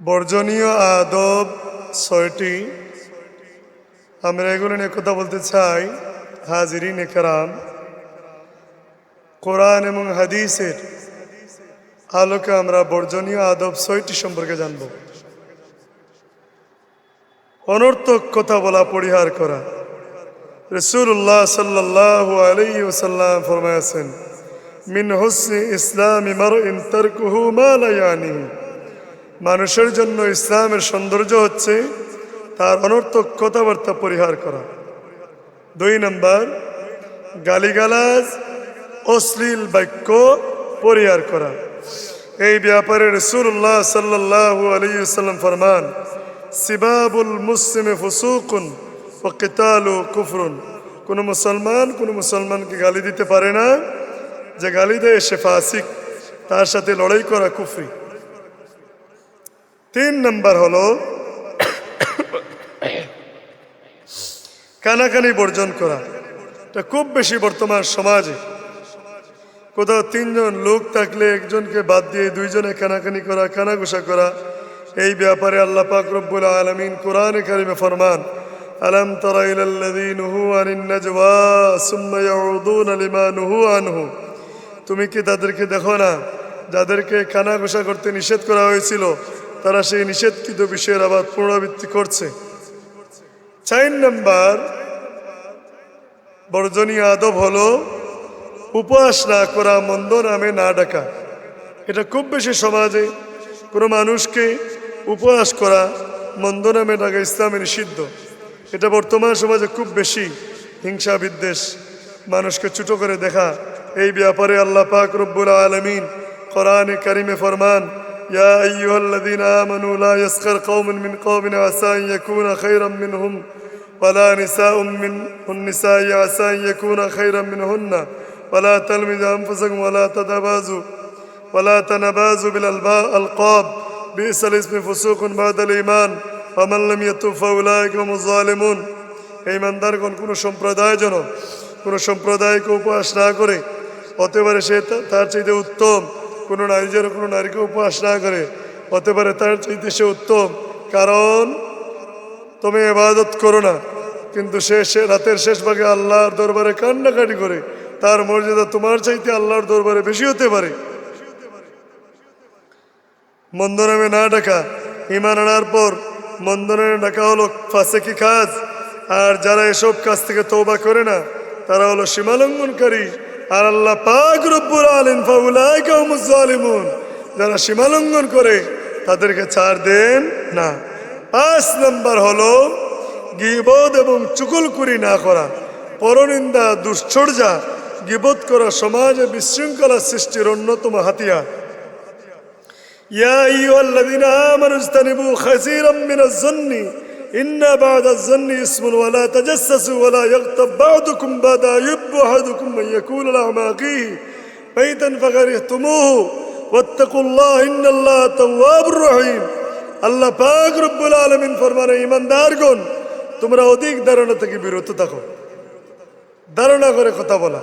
বর্জনীয় আদব ছয়টি। আমরা এগুলো নিয়ে কথা বলতে চাই, হাজিরিন একরাম কোরআন এবং হাদিসের আলোকে আমরা বর্জনীয় আদব ছয়টি সম্পর্কে জানব। অনর্থক কথা বলা, পরিহার করা। রসুল্লাহ সাল্লাহ আলাই ওসাল্লাম ফরমায়াছেন, মিন হোসনি ইসলাম ইমার ইন তরকুহু মালায়ানি মানুষের জন্য ইসলামের সৌন্দর্য হচ্ছে তার অনর্থক কথাবার্তা পরিহার করা। দুই নম্বর, গালিগালাজ, অশ্লীল বাক্য পরিহার করা। এই ব্যাপারে রসুল্লাহ সাল্লাহ আলিয়াল্লাম ফরমান, সিবাবুল মুসলিমে ফুসুকুন ও কেতালু কুফরুন। কোনো মুসলমান কোনো মুসলমানকে গালি দিতে পারে না, যে গালি দেয় সে ফাসিক, তার সাথে লড়াই করা কুফরি। তিন নম্বর হলো, কানাকানি বর্জন করা। এটা খুব বেশি বর্তমান সমাজে। কোথাও তিনজন লোক থাকলে একজনকে বাদ দিয়ে দুইজনে কানাকানি করা, কানাঘুষা করা, এই ব্যাপারে আল্লাহ পাক রব্বুল আলমিন কোরআনে কারিমে ফরমান, আলম তরা নুহু তুমি কি তাদেরকে দেখো না? যাদেরকে কানাঘুষা করতে নিষেধ করা হয়েছিল তারা সেই নিষেধকৃত বিষয়ের আবার পুনরাবৃত্তি করছে। চার নম্বর বর্জনীয় আদব হলো উপহাস না করা, মন্দ নামে না ডাকা। এটা খুব বেশি সমাজে কোনো মানুষকে উপহাস করা, মন্দ নামে ডাকা ইসলামে নিষিদ্ধ। এটা বর্তমান সমাজে খুব বেশি হিংসা বিদ্বেষ, মানুষকে ছোট করে দেখা। এই ব্যাপারে আল্লাহ পাক রব্বুল আলমিন কোরআনে কারিমে ফরমান يا أيها الذين آمنوا لا يسخر قوم من قوم عسى أن يكون خيرا منهم ولا نساء من النساء عسى أن يكون خيرا منهن ولا تلمزوا أنفسكم ولا تتبازوا ولا تنبازوا بالألقاب بئس الاسم فسوق بعد الإيمان ومن لم يتوب فأولئك هم الظالمون এই মানদারগণ কোনো সম্প্রদায় যেন কোনো সম্প্রদায়কে উপহাস না করে হতে পারে সে তা- তার চাইতে উত্তম কোনো নারী যেন কোনো নারীকে উপহাস না করে। হতে পারে তার চাইতে সে উত্তম। কারণ, তুমি এবাদত করো না। কিন্তু সে সে রাতের শেষ ভাগে আল্লাহর দরবারে কান্নাকাটি করে। তার মর্যাদা তোমার চাইতে আল্লাহর দরবারে বেশি হতে পারে। মন্দ নামে না ডাকা ইমান আনার পর মন্দ নামে ডাকা হলো ফাঁসেকি কাজ আর যারা এসব কাজ থেকে তৌবা করে না, তারা হলো সীমালঙ্ঘনকারী। আর আল্লাহ পাক রব্বুর আলিন ফাউলাইকালিমুন যারা সীমালঙ্ঘন করে তাদেরকে ছাড় দেন না। পাঁচ নম্বর হলো গিবদ এবং চুকুলকুরি না করা, পরনিন্দা, দুশ্চর্যা, গিবদ করা সমাজে বিশৃঙ্খলা সৃষ্টির অন্যতম হাতিয়া ইয়া ইউ আল্লাহ آمنوا اجتنبوا كثيرا من الظن إن بعد الظن اسم ولا تجسسوا ولا يغتب بعضكم بعد يحب أحدكم من يكون لهم أخيه ميتا فكرهتموه واتقوا الله إن الله تواب رحيم আল্লাহ পাক রব্বুল আলমিন ফরমানে ইমানদারগণ তোমরা অধিক ধারণা থেকে বিরত থাকো ধারণা করে কথা বলা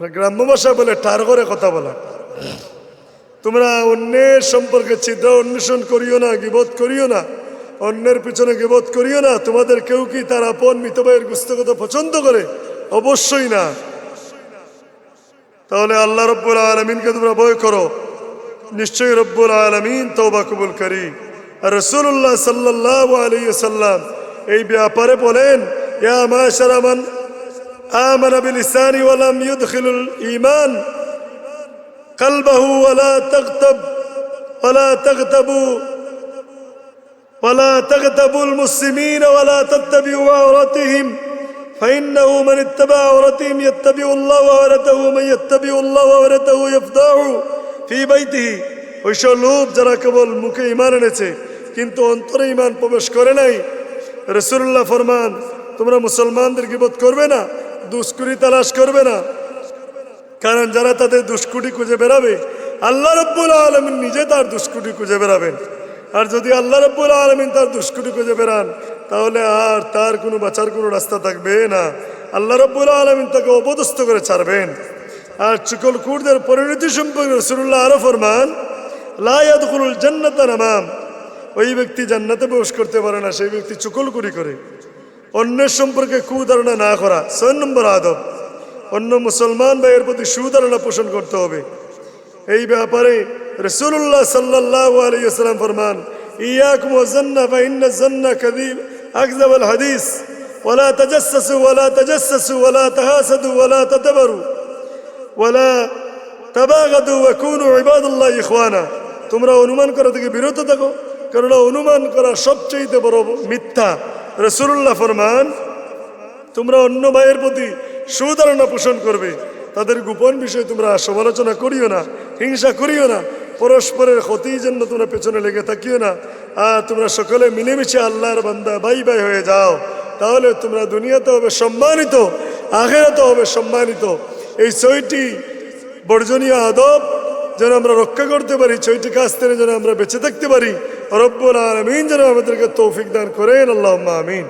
গ্রাম্য ভাষা বলে টার করে কথা বলা তোমরা অন্যের সম্পর্কে ছিদ্র অন্বেষণ করিও না গিবোধ করিও না অন্যের পিছনে গিবোধ করিও না তোমাদের কেউ কি তার আপন মিতবাইয়ের গুস্তগত পছন্দ করে অবশ্যই না তাহলে আল্লাহ রব্বুল আলমিনকে তোমরা বয় করো নিশ্চয়ই রব্বুল আলমিন তৌবা কবুল করি আর রসুল্লাহ সাল্লাহ আলী সাল্লাম এই ব্যাপারে বলেন ইয়া মাশারা মান آمن بلساني ولم يدخل الإيمان قلبه ولا تغتب ولا تغتبوا ولا تغتبوا المسلمين ولا تتبعوا عورتهم فإنه من اتبع عورتهم يتبع الله وعورته من يتبع الله وعورته يفضح في بيته ওইসব লোক যারা কেবল মুখে ইমান এনেছে কিন্তু অন্তরে ইমান প্রবেশ করে নাই রসুল্লাহ ফরমান তোমরা মুসলমানদের গিবত করবে না দুষ্করি তালাশ করবে না কারণ যারা তাদের দুষ্কুটি খুঁজে বেরাবে আল্লাহ রব্বুল আলমিন নিজে তার দুষ্কুটি খুঁজে বেরাবেন আর যদি আল্লাহ রব্বুল আলমিন তার দুষ্কুটি খুঁজে বেরান তাহলে আর তার কোনো বাঁচার কোনো রাস্তা থাকবে না। আল্লাহ রব্বুল আলমিন তাকে অপদস্থ করে ছাড়বেন। আর চুকল কুরদের পরিণতি সম্পর্কে রসুল্লাহ আরও ফরমান লায়াদুল জান্নাত নামাম। ওই ব্যক্তি জান্নাতে প্রবেশ করতে পারে না, সেই ব্যক্তি চুকলকুরি করে। অন্যের সম্পর্কে কুধারণা না করা, ছয় নম্বর আদব। অন্য মুসলমান ভাইয়ের প্রতি সুধারণা পোষণ করতে হবে। এই ব্যাপারে রসুল্লাহ সাল্লাহ আলাইসালাম ফরমান, ইয়াকুম ওয়াজান্না ফাইন্না জান্না কাদিব আকযাব আল হাদিস ওয়ালা তাজাসসু ওয়ালা তাজাসসু ওয়ালা তাহাসাদু ওয়ালা তাতাবারু ওয়ালা তাবাগাদু ওয়া কুনু ইবাদাল্লাহ ইখওয়ানা। তোমরা অনুমান করা থেকে বিরত থাকো কারণ অনুমান করা সবচেয়ে বড় মিথ্যা। রসুল্লাহ ফরমান, তোমরা অন্য ভাইয়ের প্রতি সুধারণা পোষণ করবে। তাদের গোপন বিষয়ে তোমরা সমালোচনা করিও না, হিংসা করিও না। পরস্পরের ক্ষতির জন্য তোমরা পেছনে লেগে থাকিও না। আর তোমরা সকলে মিলেমিশে আল্লাহর বান্দা, বাই বাই হয়ে যাও। তাহলে তোমরা দুনিয়াতে হবে সম্মানিত, আখেরাতে হবে সম্মানিত। এই ছয়টি বর্জনীয় আদব যেন আমরা রক্ষা করতে পারি, ছয়টি কাজ থেকে যেন আমরা বেঁচে থাকতে পারি। রব্বুল আলমিন যেন আমাদেরকে তৌফিক দান করেন আল্লাহ আমিন।